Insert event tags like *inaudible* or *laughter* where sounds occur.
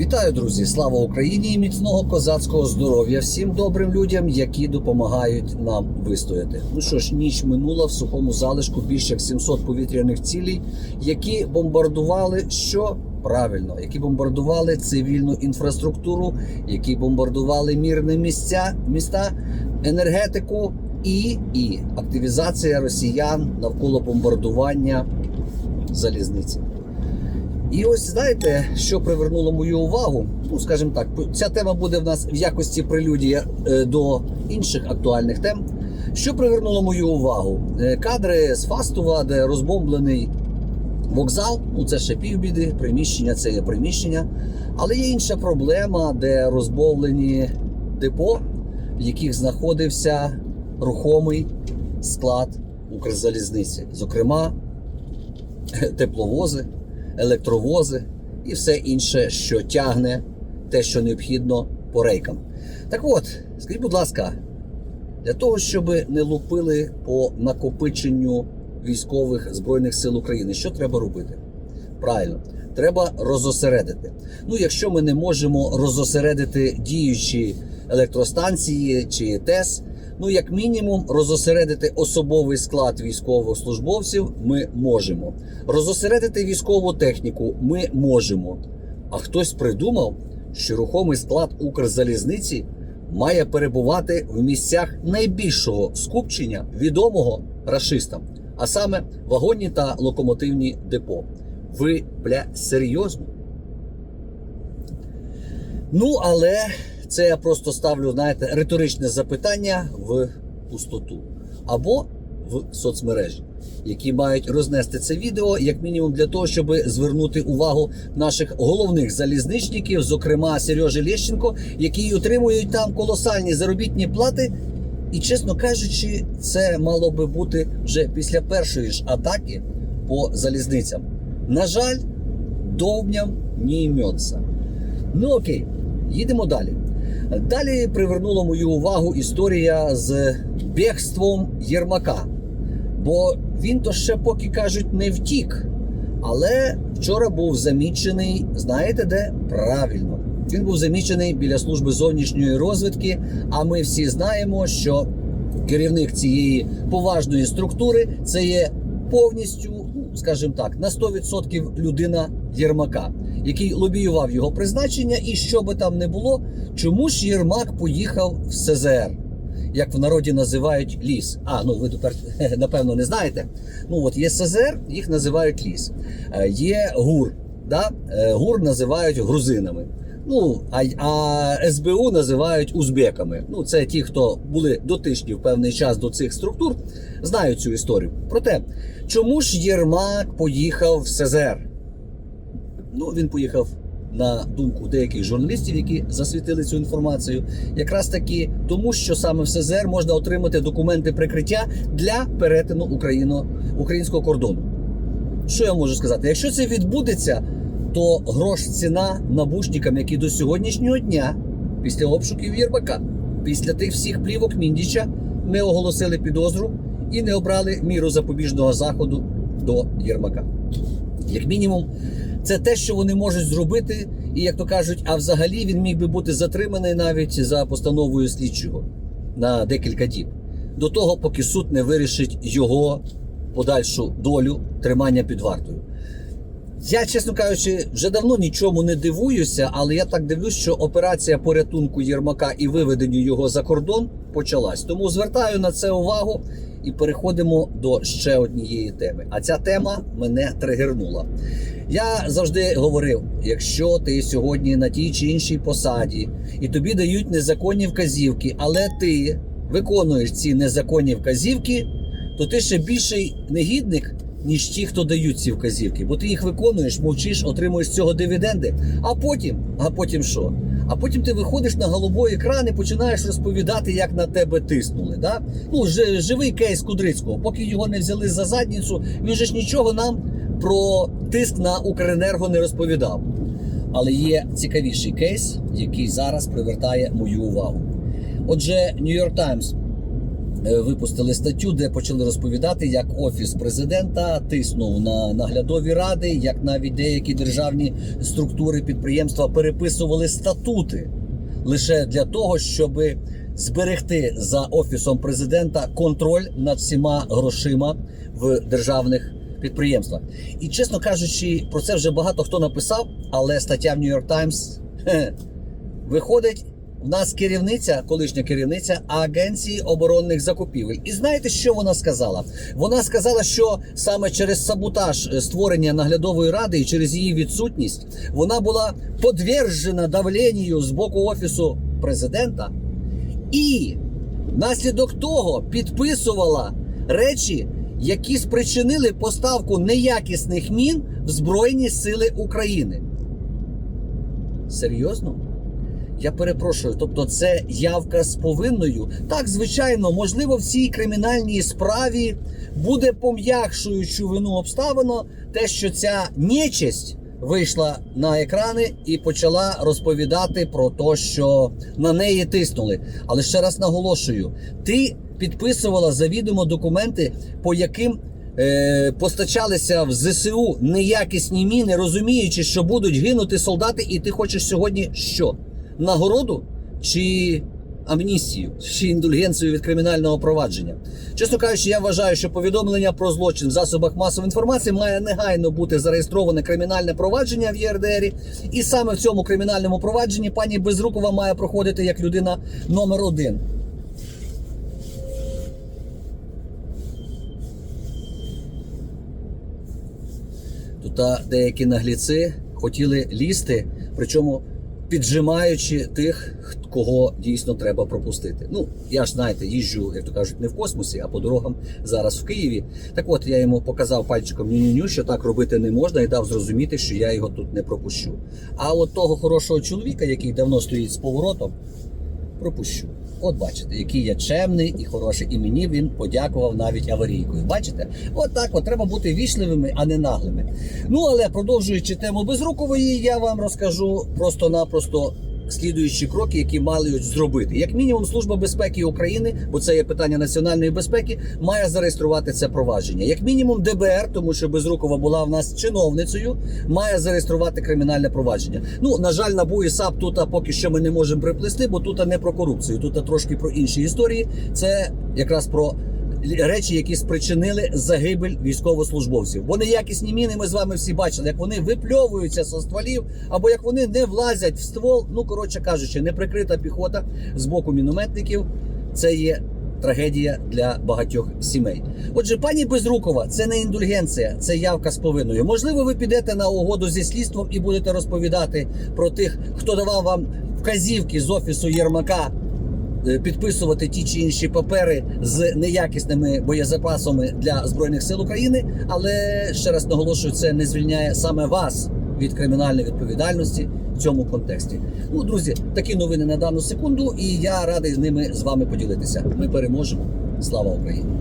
Вітаю, друзі! Слава Україні і міцного козацького здоров'я всім добрим людям, які допомагають нам вистояти. Ну що ж, ніч минула в сухому залишку більше як 700 повітряних цілей, які бомбардували що правильно, які бомбардували цивільну інфраструктуру, які бомбардували мірні місця, міста, енергетику і, і активізація росіян навколо бомбардування залізниці. І ось знаєте, що привернуло мою увагу? Ну, скажімо так, ця тема буде в нас в якості прелюдія е, до інших актуальних тем. Що привернуло мою увагу? Е, Кадри з Фастова, де розбомблений вокзал, ну це ще півбіди, приміщення це є приміщення. Але є інша проблема, де розбомблені депо, в яких знаходився рухомий склад Укрзалізниці, зокрема, тепловози електровози і все інше, що тягне те, що необхідно по рейкам. Так от, скажіть, будь ласка, для того, щоб не лупили по накопиченню військових Збройних сил України, що треба робити? Правильно, треба розосередити. Ну, якщо ми не можемо розосередити діючі електростанції чи ТЕС, ну як мінімум розосередити особовий склад військовослужбовців ми можемо. Розосередити військову техніку ми можемо. А хтось придумав, що рухомий склад Укрзалізниці має перебувати в місцях найбільшого скупчення відомого рашистам, а саме вагонні та локомотивні депо. Ви, бля, серйозно? Ну, але це я просто ставлю, знаєте, риторичне запитання в пустоту або в соцмережі, які мають рознести це відео, як мінімум, для того, щоб звернути увагу наших головних залізничників, зокрема Сережі Лещенко, які отримують там колосальні заробітні плати. І, чесно кажучи, це мало би бути вже після першої ж атаки по залізницям. На жаль, довбням не йметься. Ну окей, їдемо далі. Далі привернула мою увагу історія з бігством Єрмака. Бо він то ще поки кажуть не втік. Але вчора був замічений, знаєте де? Правильно. Він був замічений біля служби зовнішньої розвідки. А ми всі знаємо, що керівник цієї поважної структури це є повністю, ну, скажімо так, на 100% людина Єрмака, який лобіював його призначення, і що би там не було, чому ж Єрмак поїхав в СЗР? Як в народі називають ліс. А, ну ви тепер *laughs* напевно не знаєте. Ну от є СЗР, їх називають ліс. Е, Є ГУР. Да? Е, ГУР називають грузинами. Ну, а, а СБУ називають узбеками. Ну, це ті, хто були дотичні в певний час до цих структур, знають цю історію. Проте, чому ж Єрмак поїхав в СЗР? Ну, він поїхав на думку деяких журналістів, які засвітили цю інформацію, якраз таки тому, що саме в СЗР можна отримати документи прикриття для перетину Україно, українського кордону. Що я можу сказати? Якщо це відбудеться, то грош ціна набушникам, які до сьогоднішнього дня, після обшуків Єрмака, після тих всіх плівок Міндіча, не оголосили підозру і не обрали міру запобіжного заходу до Єрмака. Як мінімум, це те, що вони можуть зробити, і як то кажуть, а взагалі він міг би бути затриманий навіть за постановою слідчого на декілька діб. До того, поки суд не вирішить його подальшу долю тримання під вартою. Я, чесно кажучи, вже давно нічому не дивуюся, але я так дивлюсь, що операція порятунку Єрмака і виведенню його за кордон почалась. Тому звертаю на це увагу і переходимо до ще однієї теми. А ця тема мене тригернула. Я завжди говорив: якщо ти сьогодні на тій чи іншій посаді і тобі дають незаконні вказівки, але ти виконуєш ці незаконні вказівки, то ти ще більший негідник, ніж ті, хто дають ці вказівки. Бо ти їх виконуєш, мовчиш, отримуєш з цього дивіденди. А потім, а потім що? А потім ти виходиш на голубой екран і починаєш розповідати, як на тебе тиснули. Да? Ну, живий кейс Кудрицького. Поки його не взяли за задницю, він же ж нічого нам про тиск на Укренерго не розповідав. Але є цікавіший кейс, який зараз привертає мою увагу. Отже, New York Times е, випустили статтю, де почали розповідати, як офіс президента тиснув на наглядові ради, як навіть деякі державні структури підприємства переписували статути лише для того, щоб зберегти за офісом президента контроль над всіма грошима в державних підприємствах. І чесно кажучи, про це вже багато хто написав, але стаття в Times хе, виходить. В нас керівниця, колишня керівниця Агенції оборонних закупівель. І знаєте, що вона сказала? Вона сказала, що саме через саботаж е, створення наглядової ради і через її відсутність вона була подвержена давленню з боку офісу президента, і внаслідок того підписувала речі, які спричинили поставку неякісних мін в Збройні Сили України. Серйозно? Я перепрошую, тобто це явка з повинною. Так, звичайно, можливо, в цій кримінальній справі буде пом'якшуючу вину обставину те, що ця нечисть вийшла на екрани і почала розповідати про те, що на неї тиснули. Але ще раз наголошую: ти підписувала завідомо документи, по яким е, постачалися в ЗСУ неякісні міни, розуміючи, що будуть гинути солдати, і ти хочеш сьогодні що? Нагороду чи амністію, чи індульгенцію від кримінального провадження? Чесно кажучи, я вважаю, що повідомлення про злочин в засобах масової інформації має негайно бути зареєстроване кримінальне провадження в ЄРДРі. І саме в цьому кримінальному провадженні пані Безрукова має проходити як людина номер один. Тут а, деякі нагліці хотіли лізти, причому піджимаючи тих, кого дійсно треба пропустити. Ну, я ж знаєте, їжджу, як то кажуть, не в космосі, а по дорогам зараз в Києві. Так от я йому показав пальчиком ню-ню-ню, що так робити не можна, і дав зрозуміти, що я його тут не пропущу. А от того хорошого чоловіка, який давно стоїть з поворотом, пропущу. От бачите, який я чемний і хороший, і мені він подякував навіть аварійкою. Бачите? От так от треба бути вічливими, а не наглими. Ну але продовжуючи тему безрукової, я вам розкажу просто-напросто. Слідуючі кроки, які мають зробити, як мінімум, служба безпеки України, бо це є питання національної безпеки, має зареєструвати це провадження. Як мінімум, ДБР, тому що Безрукова була в нас чиновницею, має зареєструвати кримінальне провадження. Ну на жаль, НАБУ і САП тут поки що ми не можемо приплести, бо тут не про корупцію, тут трошки про інші історії. Це якраз про речі, які спричинили загибель військовослужбовців. Бо неякісні міни ми з вами всі бачили, як вони випльовуються зі стволів, або як вони не влазять в ствол. Ну коротше кажучи, неприкрита піхота з боку мінометників. Це є. Трагедія для багатьох сімей. Отже, пані Безрукова, це не індульгенція, це явка з повинною. Можливо, ви підете на угоду зі слідством і будете розповідати про тих, хто давав вам вказівки з офісу Єрмака підписувати ті чи інші папери з неякісними боєзапасами для збройних сил України. Але ще раз наголошую, це не звільняє саме вас від кримінальної відповідальності в цьому контексті. Ну, друзі, такі новини на дану секунду, і я радий з ними з вами поділитися. Ми переможемо. Слава Україні!